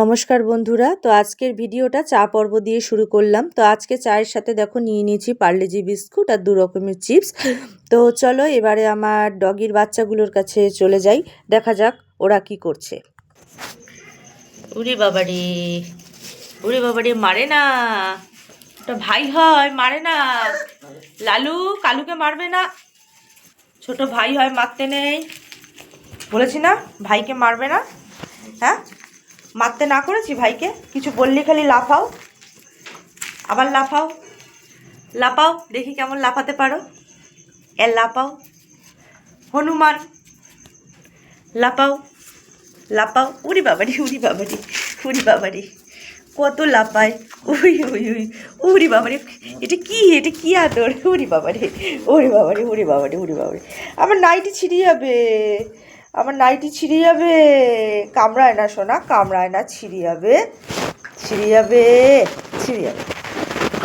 নমস্কার বন্ধুরা, তো আজকের ভিডিওটা চা পর্ব দিয়ে শুরু করলাম। তো আজকে চায়ের সাথে দেখো নিয়ে নিয়েছি পার্লেজি বিস্কুট আর দু রকমের চিপস। তো চলো এবারে আমার ডগির বাচ্চাগুলোর কাছে চলে যাই, দেখা যাক ওরা কি করছে। উরি বাবারে উরি বাবারে, মারে না। ভাই হয়, মারে না। লালু, কালুকে মারবে না। ছোট ভাই হয়, মারতে নেই। বলেছি না, ভাইকে মারবে না। হ্যাঁ? মারতে না করেছি ভাইকে? কিছু বললি খালি লাফাও। আবার লাফাও। লাফাও, দেখি কেমন লাফাতে পারো। এ, লাফাও। হনুমান, লাফাও। লাফাও। উড়ি বাবারি উড়ি বাবারি উড়ি বাবারি। কত লাফায়। We we we. উড়ি বাবারে। এটা কি? এটা কি আদর? উড়ি বাবারে উড়ি বাবারে উড়ি বাবারে উড়ি বাবারে। আমার নাইটি ছিঁড়ে যাবে। আমার নাইটি ছিঁড়ে যাবে। কামড়ায় না, সোনা, কামড়ায় না, ছিঁড়ে যাবে। ছিঁড়ে যাবে ছিঁড়ে যাবে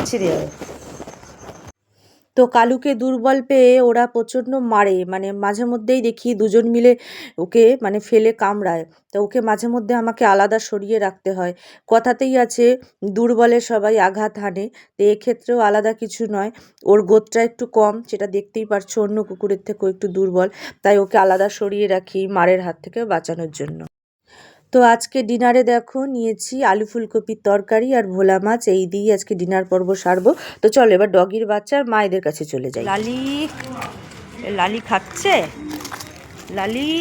ছিঁড়ে যাবে। তো কালুকে দুর্বল পেয়ে ওরা প্রচণ্ড মারে মানে মাঝে মধ্যেই দেখি দুজন মিলে ওকে মানে ফেলে কামড়ায়। তো ওকে মাঝে মধ্যে আমাকে আলাদা সরিয়ে রাখতে হয়। কথাতেই আছে, দুর্বলে সবাই আঘাত হানে। তো এক্ষেত্রেও আলাদা কিছু নয়, ওর গোদটা একটু কম, সেটা দেখতেই পারছ অন্য কুকুরের থেকেও একটু দুর্বল। তাই ওকে আলাদা সরিয়ে রাখি মারের হাত থেকে বাঁচানোর জন্য। তো আজকে ডিনারে দেখো নিয়েছি আলু ফুলকপির তরকারি আর ভোলা মাছ, এই দিয়ে আজকে ডিনার পর্ব সারবো। তো চলো এবার ডগির বাচ্চা আর মায়েদের কাছে চলে যাই। লালি লালি খাচ্ছে? লালি,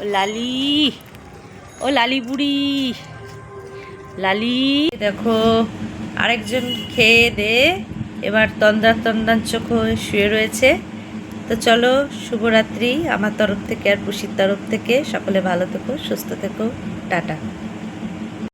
ও লালি ও লালি বুড়ি, লালি। দেখো, আরেকজন খেয়ে দে, এবার তন্দ্রা তন্দ্রান চোখ শুয়ে রয়েছে। তো চলো, শুভরাত্রি। আমার তরফ থেকে আর পুষির তরফ থেকে সকলে ভালো থেকো, সুস্থ থেকো। টাটা।